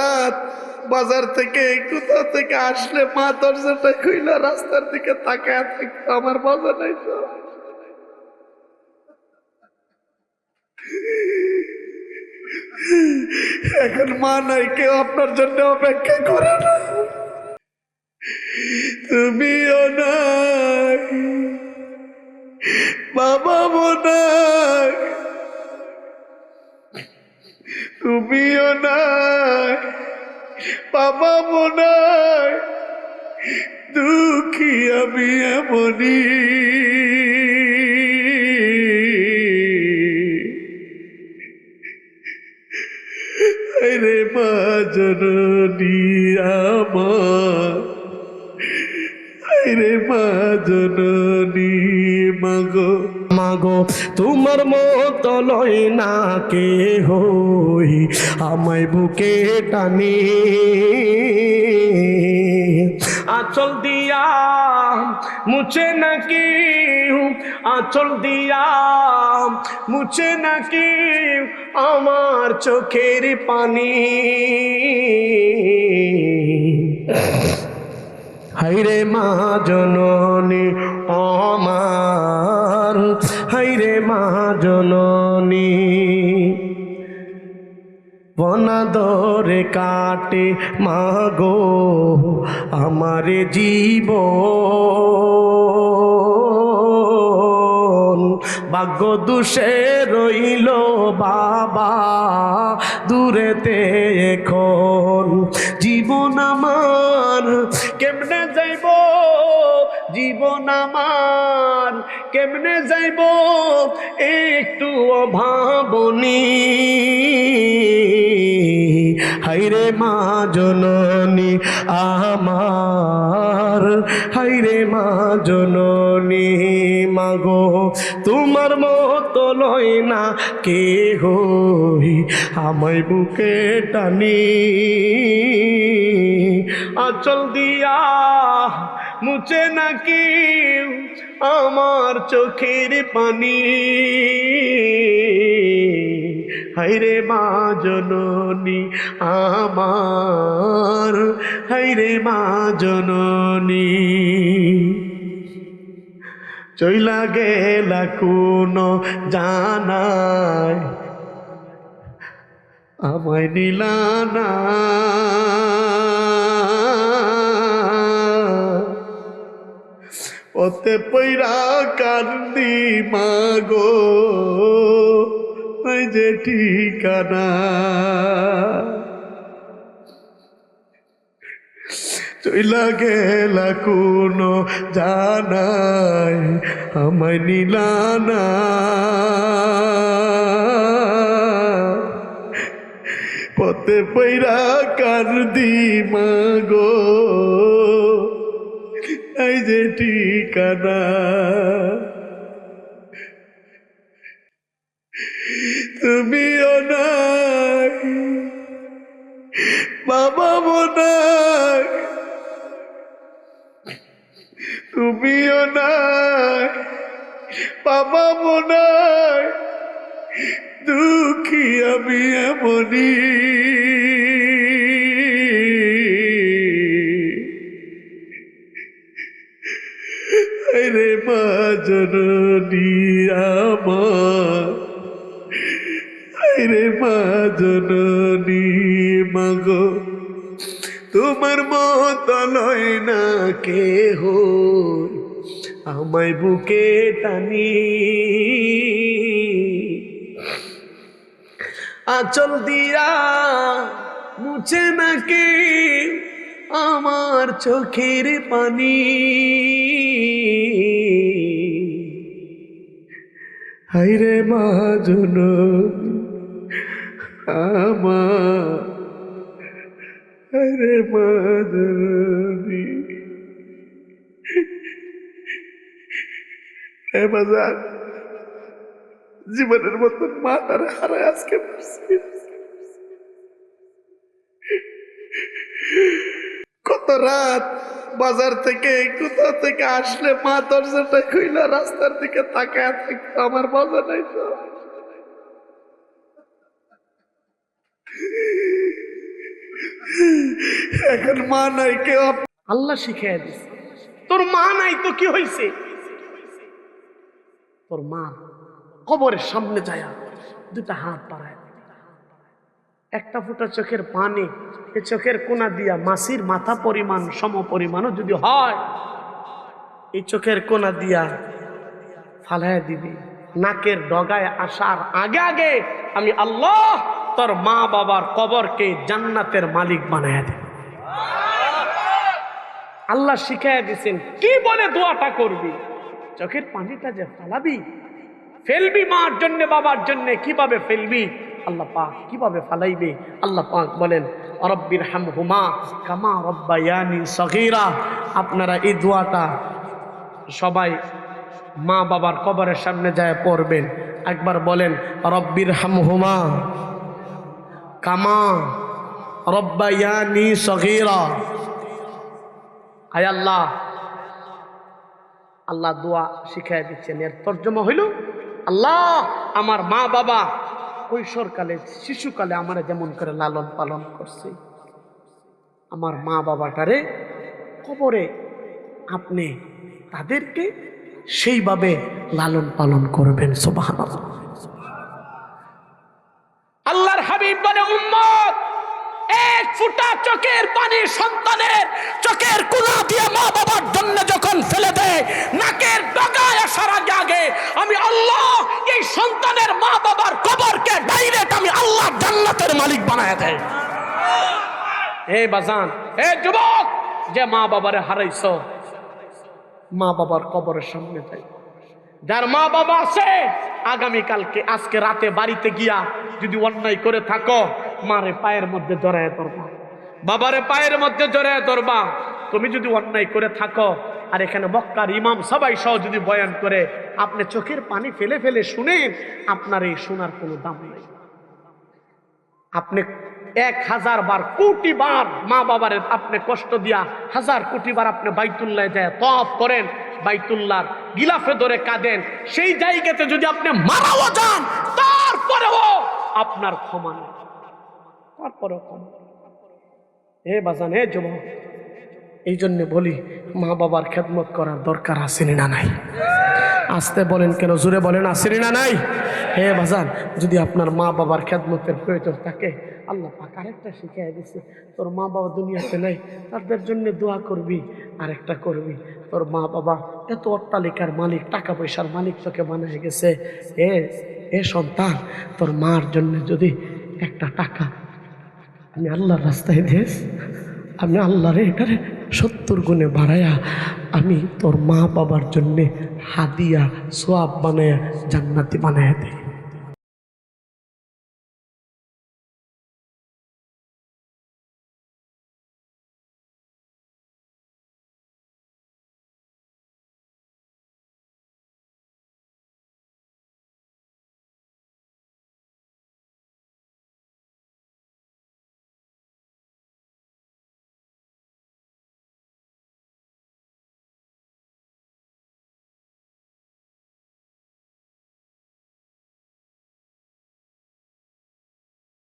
রাত বাজার থেকে কোথা থেকে আসলে মা দরজাটা খুইলা রাস্তার দিকে তাকায় থাকতো আমার মজা নাই তো। এখন মা নাই, কেউ আপনার জন্য অপেক্ষা করে না। তুমিও নাই বাবা নাই। তুমিও নাই বাবা নাই, দুঃখী আমি এমনি রে মা জননী আমার রে মা জননী মাগো। মাগো তোমার মতো লয় না কে হই আমায় বুকে টানি। আচল দিয়া মুছে নাকি আচল দিয়া মুছে নাকি আমার চোখের পানি। হাইরে মা জননী আমার হাইরে মা জননী। বনাদরে কাটে, মাগো, আমার জীব ভাগ্য দুষে রইল বাবা, দূরেতে এখন। জীবন আমার, কেমনে যাইব? জীবন আমার কেমনে যাইব? একটু অভাবনী। হাইরে মা জননী, আমার। হাইরে মা জননী, মাগো, তোমার মতো লয় না কে হই আমায় বুকে টানি। আচল দিয়া মুছে নাকি আমার চোখের পানি। হাইরে মা জননী আমার হাইরে মা জননী। চইলা গেলা কোনো জানায় আমায় নিলানা ওতে পৈরা কান্দি মাগো। যে ঠিকানা। চইলা গেলা কোনো জানাই, আমায় নিলানা পথে পৈরা কান্দি মাগো। যে ঠিকানা তুমিও নাই বাবা নাই তুমিও নাই বাবা নাই দুঃখী আমি এমনি রে মা জননী আমার। রে মা জননী মাগো, তোমার মত লয় না কে হো আমায় বুকে টানি। আচল দিয়া মুছে নাকি আমার চোখের পানি? হাইরে মা জননী আমার হাইরে মা জননী। হে বাজার জীবনের মতন মা তার হারায় আজকে পারছি কত রাত বাজার থেকে, কোথা থেকে আসলে মা দরজাটা খুইলা রাস্তার দিকে তাকায় থাকতো, আমার মজা নাই তো এখন মা নাই, কেউ আল্লাহ শিখাই দিছে। তোর মা নাই তো কি হয়েছে তোর মা কবরের সামনে যায় দুটা হাত বাড়ায় একটা ফোঁটা চোখের পানি, এ চোখের কোনা দিয়া মাসির মাথা পরিমাণ, সম পরিমাণও যদি হয়, এই চোখের কোনা দিয়া ফালায় দিবি। নাকের ডগায় আসার আগে আগে আমি আল্লাহ তোর মা বাবার কবরকে জান্নাতের মালিক বানায় দেব। আল্লাহ শিখাই দিছেন, কি বলে দোয়াটা করবি? চোখের পানিটা যে ফালাবি, ফেলবি মার জন্য, বাবার জন্য, কীভাবে ফেলবি? আল্লাহ পাক কীভাবে ফালাইবে? আল্লাহ পাক বলেন, রব্বির হাম হুমা কামা রব্বায়ানি সগীরা। আপনারা এই দোয়াটা সবাই মা বাবার কবরের সামনে যায় পড়বেন। একবার বলেন, রব্বির হাম হুমা কামা রব্বায়ানি সগীরা। আয় আল্লাহ আল্লাহ দোয়া শিখাই দিচ্ছেন। এর তর্জমা হইল, আল্লাহ, আমার মা বাবা কৈশোরকালে শিশুকালে আমার যেমন করে লালন পালন করছে। আমার মা বাবাটারে কবরে আপনি তাদেরকে সেইভাবে লালন পালন করবেন সোবাহান আল্লাহর হাবিব বলে, উম্মত, এক ফুটা চোখের পানি সন্তানের মালিক বানায় দেয়। হে বাজান হে যুবক, যে মা বাবারে হারাইছো, মা বাবার কবরের সামনে যাই। যার মা বাবা আছে, আগামীকালকে, আজকে রাতে বাড়িতে গিয়া যদি অন্যায় করে থাকো, মারে পায়ের মধ্যে জড়ায় ধরবা। বাবারে পায়ের মধ্যে জড়ায় ধরবা। তুমি যদি অন্যায় করে থাকো, আর এখানে মক্কার ইমাম সবাই সহ যদি বয়ান করে, আপনি চোখের পানি ফেলে ফেলে শুনেন, আপনার এই শোনার কোনো দাম নেই। আপনি এক হাজার বার, কোটি বার মা বাবার আপনি কষ্ট দিয়া হাজার কোটি বার আপনি বাইতুল্লাহ যায় তফ করেন, বাইতুল্লাহর গিলাফে ধরে কাঁদেন। সেই জায়গাতে যদি আপনি মারাও যান, তারপরেও আপনার ক্ষমা নেই। তারপরেও ক্ষমা। হে বাজান হে যুবক, এই জন্য বলি, মা বাবার খেদমত করার দরকার আসেনি না নাই? আসতে বলেন কেন? জুড়ে বলেন, আসেনি না নাই? হে বাজান, যদি আপনার মা বাবার খেদমতের প্রয়োজন থাকে, আল্লাহ পাক আরেকটা শিখিয়ে দিছে, তোর মা বাবা দুনিয়াতে নাই, তাদের জন্য দোয়া করবি, আরেকটা করবি। তোর মা বাবা এত অট্টালিকার মালিক, টাকা পয়সার মালিক তোকে বানিয়ে গেছে। এ এ সন্তান, তোর মার জন্য যদি একটা টাকা আমি আল্লাহর রাস্তায় দেশ আমি আল্লাহরে এটারে সত্তর গুণে বাড়ায়া আমি তোর মা বাবার জন্যে হাদিয়া সোয়াব বানায়া জান্নাতি বানায়া দিই